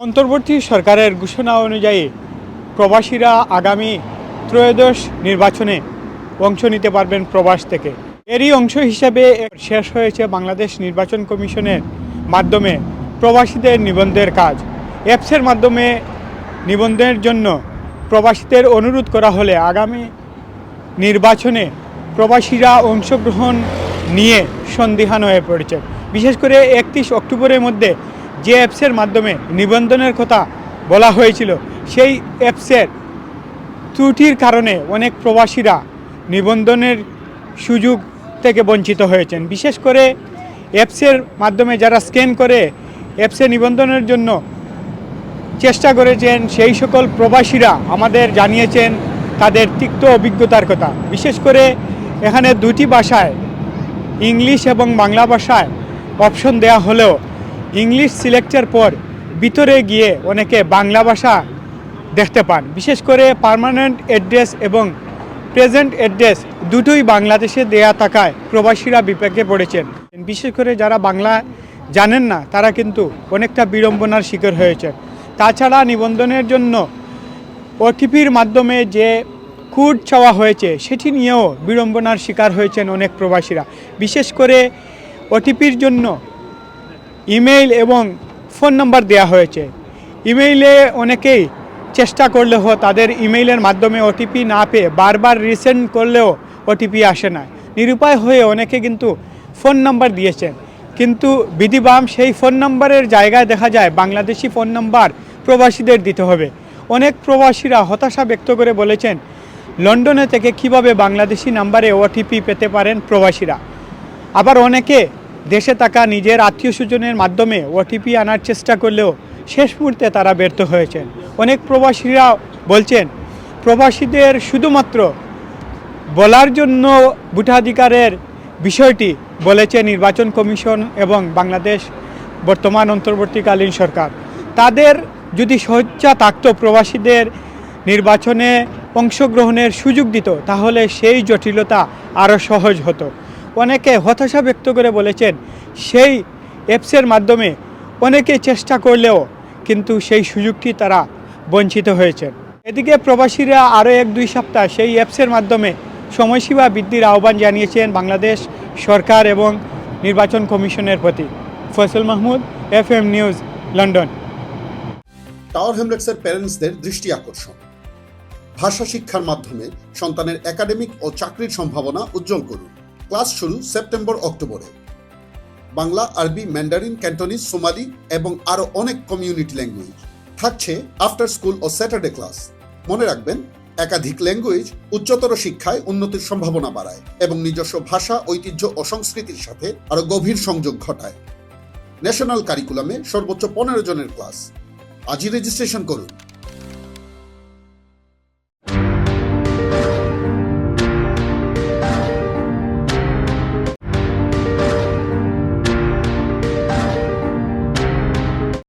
অন্তর্বর্তী সরকারের ঘোষণা অনুযায়ী প্রবাসীরা আগামী ত্রয়োদশ নির্বাচনে অংশ নিতে পারবেন প্রবাস থেকে। এরই অংশ হিসেবে শেষ হয়েছে বাংলাদেশ নির্বাচন কমিশনের মাধ্যমে প্রবাসীদের নিবন্ধের কাজ। অ্যাপসের মাধ্যমে নিবন্ধের জন্য প্রবাসীদের অনুরোধ করা হলে আগামী নির্বাচনে প্রবাসীরা অংশগ্রহণ নিয়ে সন্দিহান হয়ে পড়েছে। বিশেষ করে একত্রিশ অক্টোবরের মধ্যে যে অ্যাপসের মাধ্যমে নিবন্ধনের কথা বলা হয়েছিল, সেই অ্যাপসের ত্রুটির কারণে অনেক প্রবাসীরা নিবন্ধনের সুযোগ থেকে বঞ্চিত হয়েছেন। বিশেষ করে অ্যাপসের মাধ্যমে যারা স্ক্যান করে অ্যাপসে নিবন্ধনের জন্য চেষ্টা করেছেন, সেই সকল প্রবাসীরা আমাদের জানিয়েছেন তাদের তিক্ত অভিজ্ঞতার কথা। বিশেষ করে এখানে দুটি ভাষায়, ইংলিশ এবং বাংলা ভাষায় অপশন দেয়া হলেও ইংলিশ সিলেক্টের পর ভিতরে গিয়ে অনেকে বাংলা ভাষা দেখতে পান। বিশেষ করে পার্মানেন্ট অ্যাড্রেস এবং প্রেজেন্ট অ্যাড্রেস দুটোই বাংলাদেশে দেয়া থাকায় প্রবাসীরা বিপাকে পড়েছেন। বিশেষ করে যারা বাংলা জানেন না, তারা কিন্তু অনেকটা বিড়ম্বনার শিকার হয়েছে। তাছাড়া নিবন্ধনের জন্য ওটিপির মাধ্যমে যে কোড চাওয়া হয়েছে, সেটি নিয়েও বিড়ম্বনার শিকার হয়েছেন অনেক প্রবাসীরা। বিশেষ করে ওটিপির জন্য ইমেইল এবং ফোন নাম্বার দেওয়া হয়েছে। ইমেইলে অনেকেই চেষ্টা করলেও তাদের ইমেইলের মাধ্যমে ওটিপি না পেয়ে বারবার রিসেন্ড করলেও ওটিপি আসে না। নিরুপায় হয়ে অনেকে কিন্তু ফোন নাম্বার দিয়েছেন। কিন্তু বিধিবাম সেই ফোন নাম্বারের জায়গায় দেখা যায় বাংলাদেশি ফোন নাম্বার প্রবাসীদের দিতে হবে। অনেক প্রবাসীরা হতাশা ব্যক্ত করে বলেছেন, লন্ডনে থেকে কীভাবে বাংলাদেশি নাম্বারে ওটিপি পেতে পারেন প্রবাসীরা? আবার অনেকে দেশে থাকা নিজের আত্মীয় স্বজনের মাধ্যমে ওটিপি আনার চেষ্টা করলেও শেষ মুহূর্তে তারা ব্যর্থ হয়েছেন। অনেক প্রবাসীরা বলছেন, প্রবাসীদের শুধুমাত্র বলার জন্য ভোটাধিকারের বিষয়টি বলেছে নির্বাচন কমিশন এবং বাংলাদেশ বর্তমান অন্তর্বর্তীকালীন সরকার। তাদের যদি সজ্জা থাকতো প্রবাসীদের নির্বাচনে অংশগ্রহণের সুযোগ দিত, তাহলে সেই জটিলতা আরও সহজ হতো। অনেকে হতাশা ব্যক্ত করে বলেছেন, সেই অ্যাপসের মাধ্যমে অনেকে চেষ্টা করলেও কিন্তু সেই সুযোগটি তারা বঞ্চিত হয়েছেন। এদিকে প্রবাসীরা আরও এক দুই সপ্তাহ সেই অ্যাপসের মাধ্যমে সময়সীমা বৃদ্ধির আহ্বান জানিয়েছেন বাংলাদেশ সরকার এবং নির্বাচন কমিশনের প্রতি। Faisal Mahmud F M news, London. Tower হ্যামলেটসের প্যারেন্টসদের দৃষ্টি আকর্ষণ। ভাষা শিক্ষার মাধ্যমে সন্তানের একাডেমিক ও চাকরির সম্ভাবনা উজ্জ্বল করুন। ক্লাস শুরু সেপ্টেম্বর, অক্টোবরে। বাংলা, আরবি, ম্যান্ডারিন, ক্যান্টনিজ, সোমালি এবং আরও অনেক কমিউনিটি ল্যাঙ্গুয়েজ। থাকছে আফটার স্কুল ও স্যাটারডে ক্লাস। মনে রাখবেন, একাধিক ল্যাঙ্গুয়েজ উচ্চতর শিক্ষায় উন্নতির সম্ভাবনা বাড়ায় এবং নিজস্ব ভাষা, ঐতিহ্য ও সংস্কৃতির সাথে আরও গভীর সংযোগ ঘটায়। ন্যাশনাল কারিকুলামে সর্বোচ্চ পনেরো জনের ক্লাস। আজই রেজিস্ট্রেশন করুন।